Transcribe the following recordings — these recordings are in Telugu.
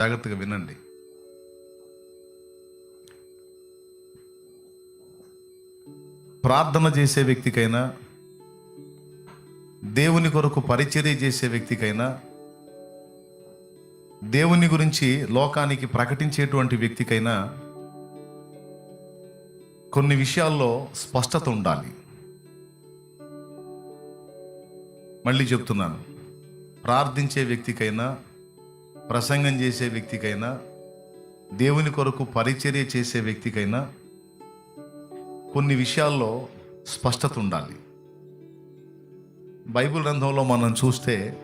జాగ్రత్తగా వినండి. ప్రార్థన చేసే వ్యక్తికైనా దేవుని కొరకు పరిచర్య చేసే వ్యక్తికైనా దేవుని గురించి లోకానికి ప్రకటించేటువంటి వ్యక్తికైనా కొన్ని విషయాల్లో స్పష్టత ఉండాలి. మళ్ళీ చెప్తున్నాను. ప్రార్థించే వ్యక్తికైనా ప్రసంగం చేసే వ్యక్తికైనా దేవుని కొరకు పరిచర్య చేసే వ్యక్తికైనా కొన్ని విషయాల్లో స్పష్టత ఉండాలి. బైబిల్ గ్రంథంలో మనం చూస్తే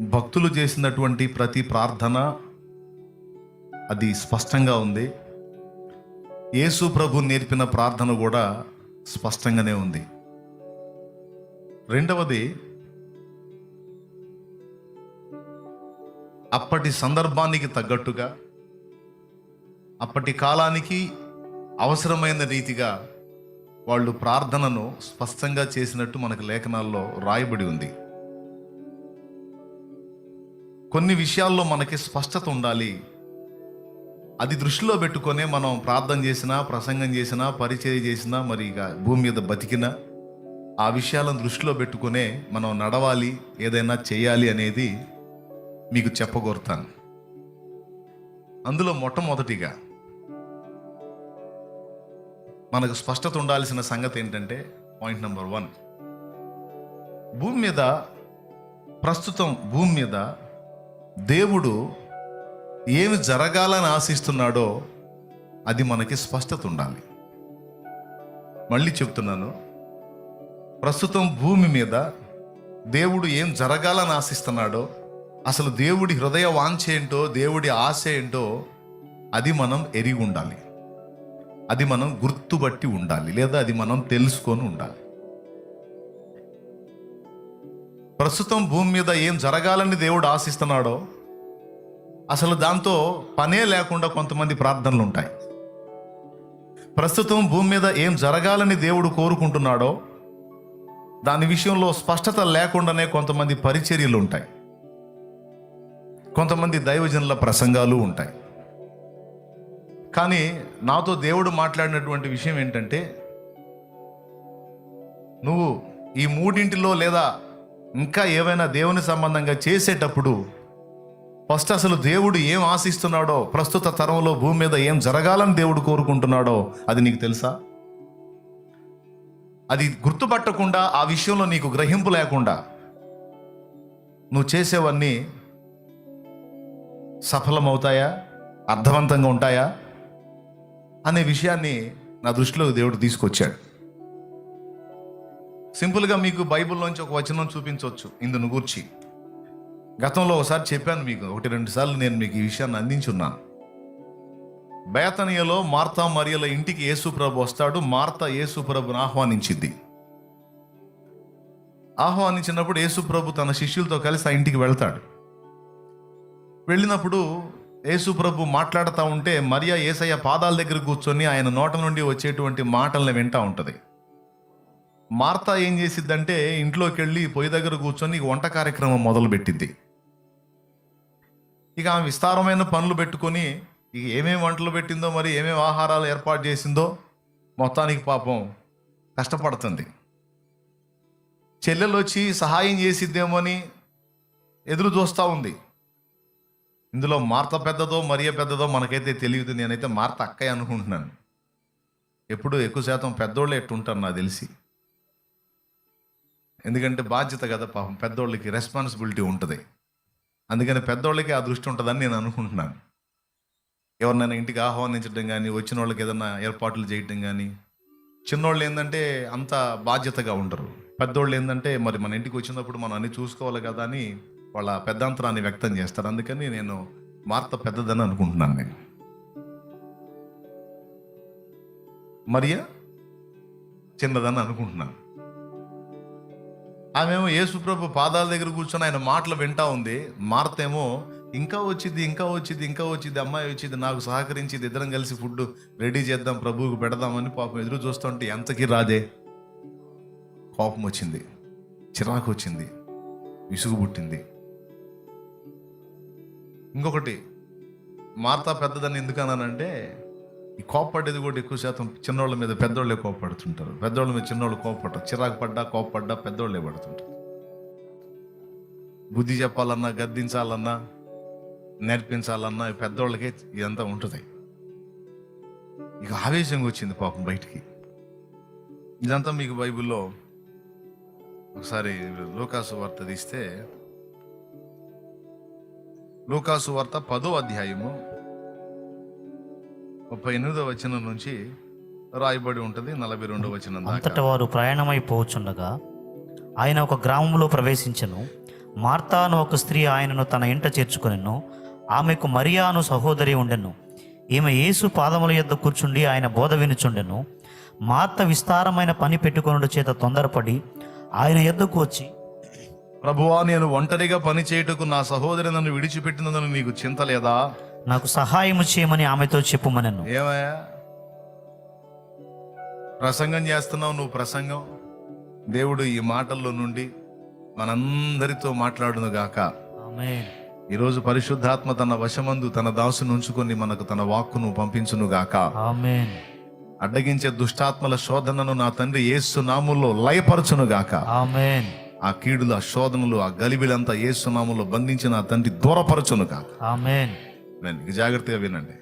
భక్తులు చేసినటువంటి ప్రతి ప్రార్థన అది స్పష్టంగా ఉంది. యేసు ప్రభు నేర్పిన ప్రార్థన కూడా స్పష్టంగానే ఉంది. రెండవది అప్పటి సందర్భానికి తగ్గట్టుగా అప్పటి కాలానికి అవసరమైన రీతిగా వాళ్ళు ప్రార్థనను స్పష్టంగా చేసినట్టు మనకు లేఖనాల్లో రాయబడి ఉంది. కొన్ని విషయాల్లో మనకి స్పష్టత ఉండాలి. అది దృష్టిలో పెట్టుకొనే మనం ప్రార్థన చేసినా ప్రసంగం చేసినా పరిచయం చేసినా మరి ఇక భూమి మీద బతికినా ఆ విషయాలను దృష్టిలో పెట్టుకునే మనం నడవాలి ఏదైనా చేయాలి అనేది మీకు చెప్పగోరుతాను. అందులో మొట్టమొదటిగా మనకు స్పష్టత ఉండాల్సిన సంగతి ఏంటంటే పాయింట్ నెంబర్ వన్. భూమి మీద ప్రస్తుతం భూమి మీద దేవుడు ఏమి జరగాలని ఆశిస్తున్నాడో అది మనకి స్పష్టత ఉండాలి. మళ్ళీ చెప్తున్నాను ప్రస్తుతం భూమి మీద దేవుడు ఏం జరగాలని ఆశిస్తున్నాడో అసలు దేవుడి హృదయ వాంఛ ఏంటో దేవుడి ఆశ ఏంటో అది మనం ఎరిగి ఉండాలి. అది మనం గుర్తుబట్టి ఉండాలి లేదా అది మనం తెలుసుకొని ఉండాలి. ప్రస్తుతం భూమి మీద ఏం జరగాలని దేవుడు ఆశిస్తున్నాడో అసలు దాంతో పనే లేకుండా కొంతమంది ప్రార్థనలు ఉంటాయి. ప్రస్తుతం భూమి మీద ఏం జరగాలని దేవుడు కోరుకుంటున్నాడో దాని విషయంలో స్పష్టత లేకుండానే కొంతమంది పరిచర్యలు ఉంటాయి. కొంతమంది దైవజనుల ప్రసంగాలు ఉంటాయి. కానీ నాతో దేవుడు మాట్లాడినటువంటి విషయం ఏంటంటే నువ్వు ఈ మూడింటిలో లేదా ఇంకా ఏవైనా దేవుని సంబంధంగా చేసేటప్పుడు ఫస్ట్ అసలు దేవుడు ఏం ఆశిస్తున్నాడో ప్రస్తుత తరంలో భూమి మీద ఏం జరగాలని దేవుడు కోరుకుంటున్నాడో అది నీకు తెలుసా? అది గుర్తుపట్టకుండా ఆ విషయంలో నీకు గ్రహింపు లేకుండా నువ్వు చేసేవన్నీ సఫలమవుతాయా? అర్థవంతంగా ఉంటాయా? అనే విషయాన్ని నా దృష్టిలో దేవుడు తీసుకొచ్చాడు. సింపుల్గా మీకు బైబిల్లోంచి ఒక వచనం చూపించవచ్చు ఇందును గూర్చి. గతంలో ఒకసారి చెప్పాను మీకు ఒకటి రెండు సార్లు నేను మీకు ఈ విషయాన్ని అందించున్నాను బేతనియలో మార్తా మరియల ఇంటికి యేసుప్రభు వస్తాడు మార్త యేసుప్రభుని ఆహ్వానించింది. ఆహ్వానించినప్పుడు యేసుప్రభు తన శిష్యులతో కలిసి ఆ ఇంటికి వెళ్తాడు. వెళ్ళినప్పుడు యేసుప్రభు మాట్లాడుతూ ఉంటే మరియా ఏసయ్య పాదాల దగ్గర కూర్చొని ఆయన నోట నుండి వచ్చేటువంటి మాటల్ని వింటా ఉంటుంది. మార్తా ఏం చేసిద్దంటే ఇంట్లోకి వెళ్ళి పొయ్యి దగ్గర కూర్చొని వంట కార్యక్రమం మొదలుపెట్టింది ఇక ఆమె విస్తారమైన పనులు పెట్టుకొని ఇక ఏమేమి వంటలు పెట్టిందో మరి ఏమేమి ఆహారాలు ఏర్పాటు చేసిందో మొత్తానికి పాపం కష్టపడుతుంది. చెల్లెలు వచ్చి సహాయం చేసిద్దేమో అని ఎదురు చూస్తూ ఉంది. ఇందులో మార్త పెద్దదో మరియ పెద్దదో మనకైతే తెలియదు. నేనైతే మార్త అక్కయ్య అనుకుంటున్నాను. ఎప్పుడు ఎక్కువ శాతం పెద్దోళ్ళే ఎట్టుంటారు నాకు తెలిసి. ఎందుకంటే బాధ్యత కదా పాపం. పెద్దోళ్ళకి రెస్పాన్సిబిలిటీ ఉంటుంది. అందుకని పెద్దోళ్ళకి ఆ దృష్టి ఉంటుందని నేను అనుకుంటున్నాను. ఎవరినైనా ఇంటికి ఆహ్వానించడం కానీ వచ్చిన వాళ్ళకి ఏదైనా ఏర్పాట్లు చేయటం కానీ చిన్నోళ్ళు ఏంటంటే అంత బాధ్యతగా ఉండరు. పెద్దోళ్ళు ఏంటంటే మరి మన ఇంటికి వచ్చినప్పుడు మనం అన్ని చూసుకోవాలి కదా అని వాళ్ళ పెద్దాంతరాన్ని వ్యక్తం చేస్తారు. అందుకని నేను మార్త పెద్దదని అనుకుంటున్నాను నేను. మరియా? చిన్నదని అనుకుంటున్నాను. ఆమెమో యేసుప్రభు పాదాల దగ్గర కూర్చొని ఆయన మాటలు వింటా ఉంది. మార్తేమో ఇంకా వచ్చింది ఇంకా వచ్చింది ఇంకా వచ్చింది అమ్మాయి వచ్చింది నాకు సహకరించింది ఇద్దరం కలిసి ఫుడ్ రెడీ చేద్దాం ప్రభువుకు పెడదామని పాపం ఎదురు చూస్తుంటే ఎంతకీ రాదే? కోపం వచ్చింది చిరాకు వచ్చింది విసుగు పుట్టింది. ఇంకొకటి మార్తా పెద్దదని ఎందుకన్నానంటే ఈ కోప్పడేది కూడా ఎక్కువ శాతం చిన్నోళ్ళ మీద పెద్దోళ్ళే కోప్పడుతుంటారు. పెద్దోళ్ళ మీద చిన్నోళ్ళు కోప్పడతారు చిరాకు పడ్డా కోప్పడ్డా పెద్దోళ్ళే పడుతుంటారు. బుద్ధి చెప్పాలన్నా గద్దించాలన్నా నేర్పించాలన్నా ఈ పెద్దోళ్ళకే ఇదంతా ఉంటుంది. ఇక ఆవేశంగా వచ్చింది పాపం బయటికి. ఇదంతా మీకు బైబిల్లో ఒకసారి లోకాసు వార్త తీస్తే లూకాసు వార్త పదో అధ్యాయము ముప్పై ఎనిమిదో వచనం నుంచి రాయబడి ఉంటుంది నలభై రెండో వచనం అంతట వారు ప్రయాణమైపోవచ్చుండగా ఆయన ఒక గ్రామంలో ప్రవేశించెను. మార్తాను ఒక స్త్రీ ఆయనను తన ఇంట చేర్చుకొనెను. ఆమెకు మరియాను సహోదరి ఉండెను. ఈమె యేసు పాదముల యొద్ద కూర్చుండి ఆయన బోధ వినుచుండెను. మార్త విస్తారమైన పని పెట్టుకొనుడు చేత తొందరపడి ఆయన యొద్దకు వచ్చి ప్రభువా నేను ఒంటరిగా పని చేయుటకు నా సహోదరి నన్ను విడిచిపెట్టినందుకు నీకు చింత లేదా? నాకు సహాయము చేయమని ఆమెతో చెప్పుమనెను. ఏమయ్యా? ప్రసంగం చేస్తున్నావు నువ్వు ప్రసంగం. దేవుడు ఈ మాటల్లో నుండి మనందరితో మాట్లాడును గాక ఈరోజు పరిశుద్ధాత్మ తన వశమందు తన దాసును ఉంచుకొని మనకు తన వాక్కును పంపించును గాక అడ్డగించే దుష్టాత్మల శోధనను నా తండ్రి యేసు నాముల్లో లయపరచును గాక ఆమేన్. ఆ కీడులు ఆ శోధనలు ఆ గలిబిలంతా యేసు నాముల్లో బంధించి నా తండ్రి దూరపరచును ఇక జాగ్రత్తగా వినండి.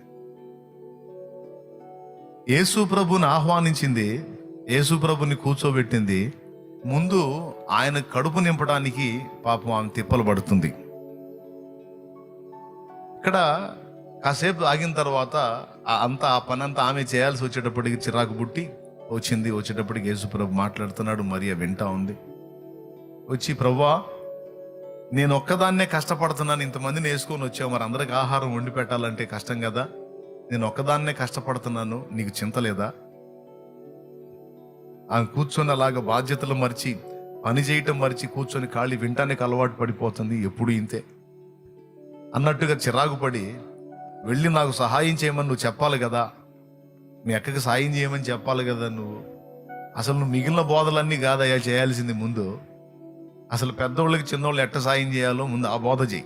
యేసు ప్రభుని ఆహ్వానించింది యేసు ప్రభుని కూర్చోబెట్టింది. ముందు ఆయన కడుపు నింపడానికి పాపం ఆమె తిప్పలు పడుతుంది. ఇక్కడ కాసేపు ఆగిన తర్వాత ఆ అంతా ఆ పని అంతా ఆమె చేయాల్సి వచ్చేటప్పటికి చిరాకు పుట్టి వచ్చింది వచ్చేటప్పటికి యేసు ప్రభు మాట్లాడుతున్నాడు మరియా వింటా ఉంది. వచ్చి ప్రభా నేను ఒక్కదాన్నే కష్టపడుతున్నాను. ఇంతమందిని వేసుకొని వచ్చావు. మరి అందరికి ఆహారం వండి పెట్టాలంటే కష్టం కదా. నేను ఒక్కదాన్నే కష్టపడుతున్నాను. నీకు చింత లేదా? ఆమె కూర్చొని అలాగ బాధ్యతలు మరిచి పని చేయటం మరిచి కూర్చొని ఖాళీ వింటానికి అలవాటు పడిపోతుంది. ఎప్పుడు ఇంతే. అన్నట్టుగా చిరాకు పడి వెళ్ళి నాకు సహాయం చేయమని నువ్వు చెప్పాలి కదా. మీ అక్కకి సాయం చేయమని చెప్పాలి కదా నువ్వు. అసలు నువ్వు మిగిలిన బోధలన్నీ కాదయ్యా చేయాల్సింది ముందు. అసలు పెద్దోళ్ళకి చిన్నోళ్ళు ఎట్ట సాయం చేయాలో ముందు ఆ బోధ చేయి.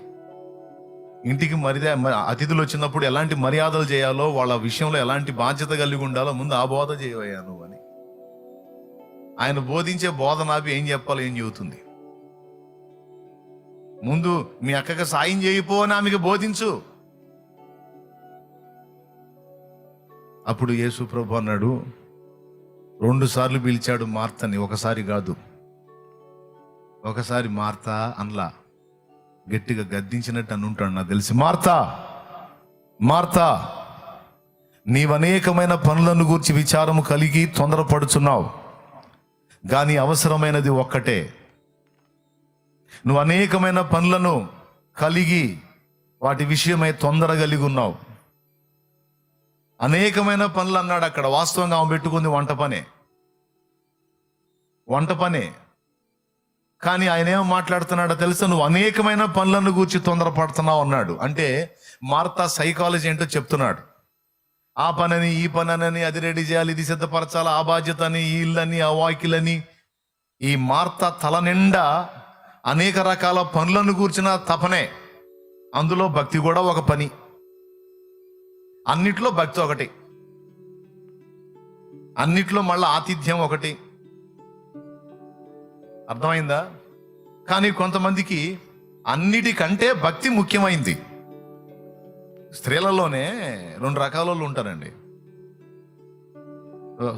ఇంటికి మరిదే అతిథులు వచ్చినప్పుడు ఎలాంటి మర్యాదలు చేయాలో వాళ్ళ విషయంలో ఎలాంటి బాధ్యత కలిగి ఉండాలో ముందు ఆ బోధ చేయవయ్యా నువ్వు అని. ఆయన బోధించే బోధ నాపి ఏం చెప్పాలో ఏం చెబుతుంది. ముందు మీ అక్కకి సాయం చేయిపో అని ఆమెకి బోధించు. అప్పుడు యేసు ప్రభు అన్నాడు రెండు సార్లు పిలిచాడు మార్తని ఒకసారి కాదు. ఒకసారి మార్తా అనలా. గట్టిగా గద్దించినట్టు అని ఉంటాడు నాకు తెలిసి. మార్తా మార్తా నీవనేకమైన పనులను గూర్చి విచారము కలిగి తొందరపడుచున్నావు. కానీ అవసరమైనది ఒక్కటే. నువ్వు అనేకమైన పనులను కలిగి వాటి విషయమై తొందర కలిగి ఉన్నావు అనేకమైన పనులు అన్నాడు అక్కడ. వాస్తవంగా ఆమె పెట్టుకుంది వంట పనే. వంట పనే. కానీ ఆయన ఏం మాట్లాడుతున్నాడో తెలుసా? నువ్వు అనేకమైన పనులను గూర్చి తొందరపడుతున్నావు అన్నాడు. అంటే మార్తా సైకాలజీ ఏంటో చెప్తున్నాడు. ఆ పనని ఈ పనని అది రెడీ చేయాలి ఇది సిద్ధపరచాలి ఆ బాధ్యత అని ఈ ఇల్లని ఆ వాకిలని ఈ మార్త తల నిండా అనేక రకాల పనులను కూర్చిన తపనే. అందులో భక్తి కూడా ఒక పని. అన్నిట్లో భక్తి ఒకటి. అన్నిట్లో మళ్ళీ ఆతిథ్యం ఒకటి. అర్థమైందా? కానీ కొంతమందికి అన్నిటికంటే భక్తి ముఖ్యమైంది. స్త్రీలలోనే రెండు రకాల వాళ్ళు ఉంటారండి.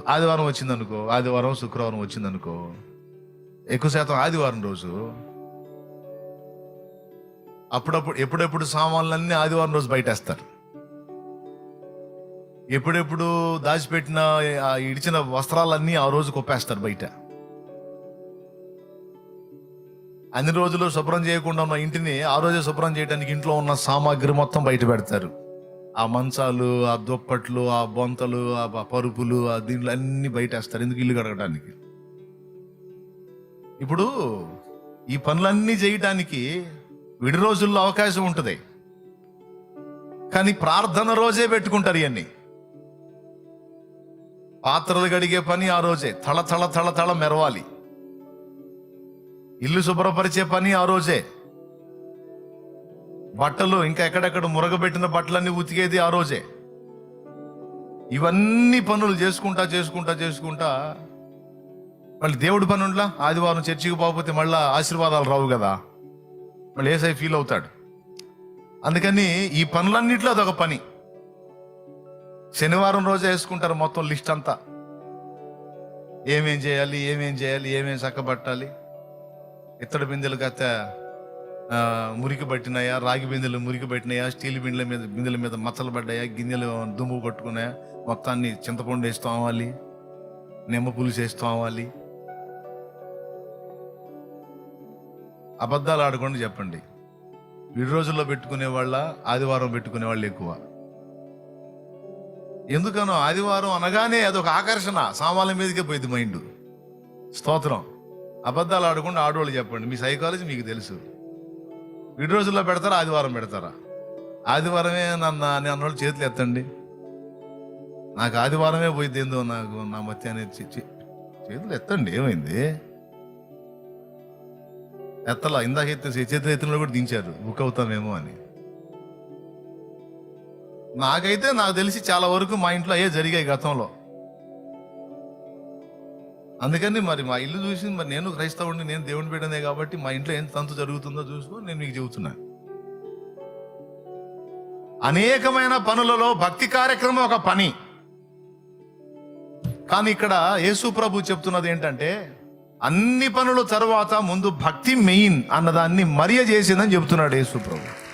ఆదివారం వచ్చిందనుకో ఆదివారం శుక్రవారం వచ్చిందనుకో ఎక్కువ శాతం ఆదివారం రోజు. అప్పుడప్పుడు ఎప్పుడెప్పుడు సామాన్లన్నీ ఆదివారం రోజు బయటేస్తారు. ఎప్పుడెప్పుడు దాచిపెట్టిన ఇడిచిన వస్త్రాలన్నీ ఆ రోజు కొప్పేస్తారు బయట. అన్ని రోజులు శుభ్రం చేయకుండా ఉన్న ఇంటిని ఆ రోజే శుభ్రం చేయడానికి ఇంట్లో ఉన్న సామాగ్రి మొత్తం బయట పెడతారు. ఆ మంచాలు ఆ దుప్పట్లు ఆ బొంతలు ఆ పరుపులు ఆ దీంట్లో అన్ని బయటేస్తారు ఎందుకు ఇల్లు కడగడానికి ఇప్పుడు ఈ పనులన్నీ చేయటానికి విడి రోజుల్లో అవకాశం ఉంటుంది. కానీ ప్రార్థన రోజే పెట్టుకుంటారు ఇవన్నీ పాత్రలు గడిగే పని ఆ రోజే. తళ తళ తళ తళ మెరవాలి. ఇల్లు శుభ్రపరిచే పని ఆ రోజే. బట్టలు ఇంకా ఎక్కడెక్కడ మురగబెట్టిన బట్టలన్నీ ఉతికేది ఆ రోజే. ఇవన్నీ పనులు చేసుకుంటా చేసుకుంటా చేసుకుంటా మళ్ళీ దేవుడి పనుండ్లా ఆదివారం చర్చికి పోకపోతే మళ్ళీ ఆశీర్వాదాలు రావు కదా. మళ్ళీ ఏసై ఫీల్ అవుతాడు. అందుకని ఈ పనులన్నిట్లో అదొక పని. శనివారం రోజే వేసుకుంటారు మొత్తం లిస్ట్ అంతా. ఏమేం చేయాలి ఏమేం చేయాలి ఏమేం చక్కబట్టాలి? ఇత్తడి బిందెలు కత్త మురికి పట్టినాయా రాగి బిందెలు మురికి పట్టినాయా స్టీల్ బిందెల మీద బిందెల మీద మచ్చలు పడ్డాయా గిన్నెలు దుమ్ము పట్టుకున్నాయా మొత్తాన్ని చింతపండు వేస్తూ అవ్వాలి నిమ్మ పులుసు వేస్తూ అవ్వాలి అబద్ధాలు ఆడకుండా చెప్పండి. విడి రోజుల్లో పెట్టుకునే వాళ్ళ ఆదివారం పెట్టుకునే వాళ్ళు ఎక్కువ. ఎందుకనో ఆదివారం అనగానే అదొక ఆకర్షణ సామాన్ల మీదకే పోయింది మైండ్. స్తోత్రం. అబద్ధాలు ఆడకుండా ఆడవాళ్ళు చెప్పండి. మీ సైకాలజీ మీకు తెలుసు. విడి రోజుల్లో పెడతారా? ఆదివారం పెడతారా? ఆదివారమే నన్ను నేను అన్నోళ్ళు చేతులు ఎత్తండి. నాకు ఆదివారమే పోయింది ఏందో నాకు నా మత్య అనేది చేతులు ఎత్తండి. ఏమైంది? ఎత్తలా? ఇందాక ఎత్తే చేతులు ఎత్తిన కూడా దించారు. బుక్ అవుతామేమో అని. నాకైతే నాకు తెలిసి చాలా వరకు మా ఇంట్లో అయ్యే జరిగాయి గతంలో. అందుకని మరి మా ఇల్లు చూసి మరి నేను క్రైస్తవుడిని నేను దేవుని బిడ్డనే కాబట్టి మా ఇంట్లో ఏం తంతు జరుగుతుందో చూసుకో నేను మీకు చెబుతున్నా. అనేకమైన పనులలో భక్తి కార్యక్రమం ఒక పని. కానీ ఇక్కడ యేసు ప్రభు చెప్తున్నది ఏంటంటే అన్ని పనుల తర్వాత ముందు భక్తి మెయిన్ అన్నదాన్ని మరియ చేసిందని చెప్తున్నాడు యేసు ప్రభు.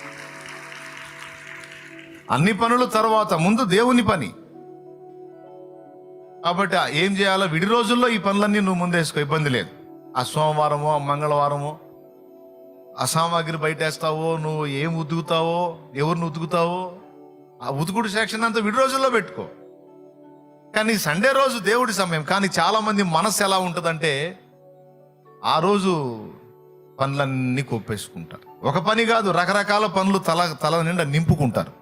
అన్ని పనుల తర్వాత ముందు దేవుని పని. కాబట్టి ఆ ఏం చేయాలో విడి రోజుల్లో ఈ పనులన్నీ నువ్వు ముందేసుకో ఇబ్బంది లేదు. ఆ సోమవారమో ఆ మంగళవారమో ఆ సామాగ్రి బయటేస్తావో నువ్వు ఏం ఉతుకుతావో ఎవరిని ఉతుకుతావో ఆ ఉతుకుడు సెక్షన్ అంతా విడి రోజుల్లో పెట్టుకో. కానీ సండే రోజు దేవుడి సమయం. కానీ చాలామంది మనసు ఎలా ఉంటుందంటే ఆ రోజు పనులన్నీ కొప్పేసుకుంటారు. ఒక పని కాదు రకరకాల పనులు తల తల నిండా నింపుకుంటారు.